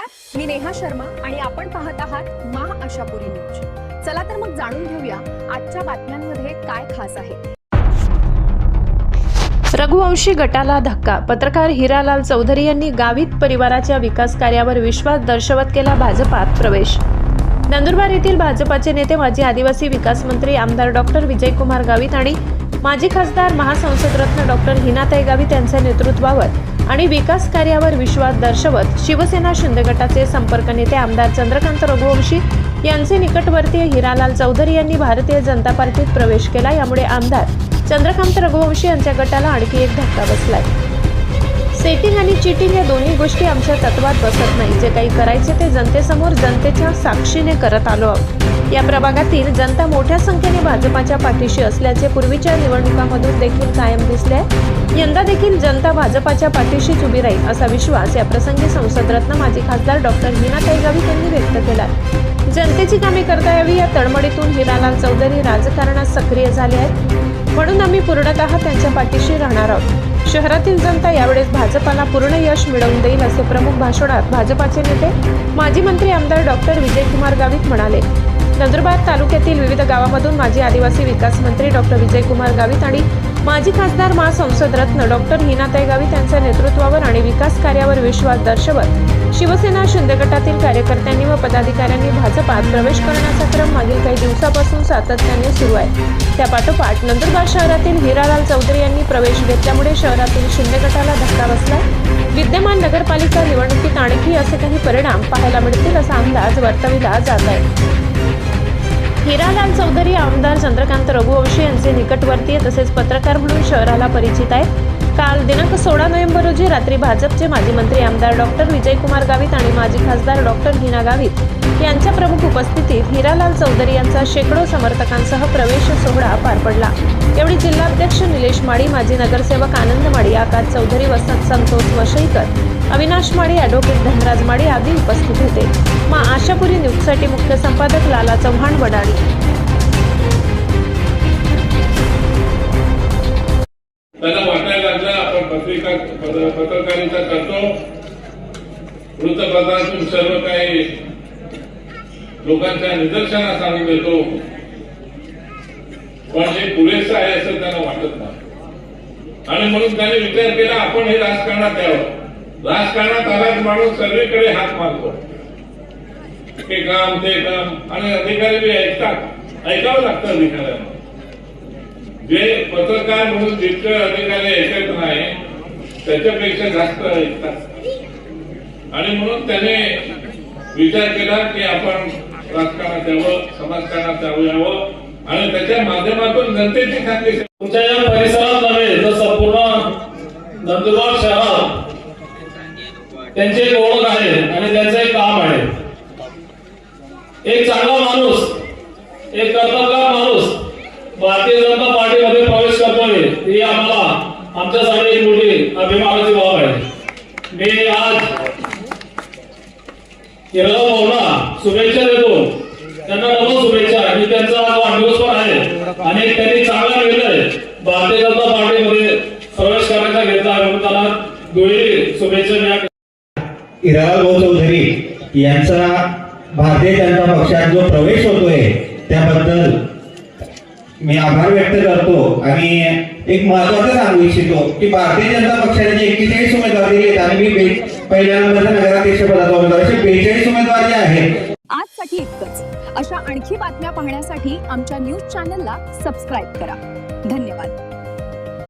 नमस्कार. मी नेहा शर्मा आणि आपण पाहत आहात महा आशापुरी न्यूज. चला तर मग जाणून घेऊया आजच्या बातम्यांमध्ये काय खास आहे. रघुवंशी गटाला धक्का. पत्रकार हिरालाल चौधरी यांनी गावित परिवाराच्या विकास कार्यावर विश्वास दर्शवत केला भाजपात प्रवेश. नंदुरबार येथील भाजपाचे नेते माजी आदिवासी विकास मंत्री आमदार डॉक्टर विजयकुमार गावित आणि माजी खासदार महासंसदरत्न डॉक्टर हिनाताई गावित यांच्या नेतृत्वावर आणि विकास कार्यावर विश्वास दर्शवत शिवसेना शिंदे गटाचे संपर्क नेते आमदार चंद्रकांत रघुवंशी यांचे निकटवर्तीय हिरालाल चौधरी यांनी भारतीय जनता पार्टीत प्रवेश केला. यामुळे आमदार चंद्रकांत रघुवंशी यांच्या गटाला आणखी एक धक्का बसलाय. सेटिंग आणि चिटिंग या दोन्ही गोष्टी आमच्या तत्वात बसत नाही. जे काही करायचे ते जनतेसमोर जनतेच्या साक्षीने करत आलो आहोत. या प्रभागातील जनता मोठ्या संख्येने भाजपाच्या पाठीशी असल्याचे पूर्वीच्या निवडणुकांमधून देखील कायम दिसले. आहे. यंदा देखील जनता भाजपाच्या पाठीशीच उभी राहील असा विश्वास या प्रसंगी संसदरत्न माजी खासदार डॉक्टर हिनाताई गावित यांनी व्यक्त केला जनतेची कामे करता यावी या तळमळीतून हिरालाल चौधरी राजकारणात सक्रिय झाले आहेत. म्हणून आम्ही पूर्णतः त्यांच्या पाठीशी राहणार आहोत. शहरातील जनता यावेळेस भाजपाला पूर्ण यश मिळवून देईल असे प्रमुख भाषणात भाजपाचे नेते माजी मंत्री आमदार डॉक्टर विजयकुमार गावित म्हणाले. नंदुरबार तालुक्यातील विविध गावामधून माजी आदिवासी विकास मंत्री डॉक्टर विजयकुमार गावित आणि माजी खासदार महासंसद डॉक्टर हिनाताई गावित यांच्या नेतृत्वावर आणि विकास कार्यावर विश्वास दर्शवत शिवसेना शिंदे गटातील कार्यकर्त्यांनी व पदाधिकाऱ्यांनी भाजपात प्रवेश करण्याचा क्रम मागील काही दिवसापासून सातत्याने सुरू आहे. त्यापाठोपाठ नंदुरबार शहरातील हिरालाल चौधरी यांनी प्रवेश घेतल्यामुळे शहरातील शिंदे गटाला धक्का बसला. विद्यमान नगरपालिका निवडणुकीत आणखी असे काही परिणाम पाहायला मिळतील असा अंदाज वर्तविला जात आहे. हिरालाल चौधरी आमदार चंद्रकांत रघुवंशी यांचे निकटवर्तीय तसेच पत्रकार म्हणून शहराला परिचित आहेत. काल दिनांक सोळा नोव्हेंबर रोजी रात्री भाजपचे माजी मंत्री आमदार डॉक्टर विजयकुमार गावित आणि माजी खासदार डॉक्टर हिना गावित यांच्या प्रमुख उपस्थितीत हिरालाल चौधरी यांचा शेकडो समर्थकांसह प्रवेश सोहळा पार पडला. यावेळी जिल्हाध्यक्ष निलेश माळी माजी नगरसेवक आनंद माळी आकाश चौधरी वसंत संतोष वशईकर अविनाश माळी ॲडव्होकेट धनराज माळी आदी उपस्थित होते. मा आशापुरी न्यूजसाठी मुख्य संपादक लाला चव्हाण वडाळी त्यांना वाटायला पत्रिका पत्रकारिता करतो. वृत्तपत्रातून सर्व काही लोकांच्या निदर्शनास आणून देतो. पण हे पुरेसं आहे असं त्यांना वाटत नाही. आणि म्हणून त्यांनी विचार केला आपण हे राजकारणात यावं. राजकारणात आलाच माणूस सगळीकडे हात मारतो. हे काम ते काम. आणि अधिकारी बी ऐकतात. ऐकावं लागतं अधिकाऱ्यांना. जे पत्रकार म्हणून जितके अधिकारी ऐकत नाही त्याच्यापेक्षा जास्त ऐकतात. आणि म्हणून त्याने विचार केला की आपण राजकारणात यावं समाजकारणात यावं. आणि त्याच्या माध्यमातून जनतेची चांगली तुमच्या या परिसरात नव्हे तर संपूर्ण नंदुरबार शहरात त्यांची एक ओळख आहे आणि त्यांचं एक काम आहे. एक चांगला माणूस एक कर्तव्य माणूस भारतीय जनता पार्टीमध्ये प्रवेश करतोय ही आम्हाला आमच्यासाठी एक मोठी अभिमानाची बाब आहे मी आज हिरगाव भाऊला शुभेच्छा देतो. त्यांना डबल शुभेच्छा. आणि त्यांचा आज वाढदिवस पण आहे. आणि त्यांनी चांगला निर्णय भारतीय जनता पार्टीमध्ये प्रवेश करण्याचा घेतला म्हणून त्याला डोळी शुभेच्छा मी इराला भाऊ चौधरी यांचा भारतीय जनता पक्षात जो प्रवेश होतोय त्याबद्दल मी आभार व्यक्त करतो आणि एक महत्वाचं सांगू इच्छितो की भारतीय जनता पक्षाने जे एक्केचाळीस उमेदवार दिलेत आणि मी पहिल्या नंबरचा नगराध्यक्ष पदाचा उमेदवार असे बेचाळीस उमेदवार जे आहेत. आजसाठी इतकंच. अशा आणखी बातम्या पाहण्यासाठी आमच्या न्यूज चॅनलला सबस्क्राईब करा. धन्यवाद.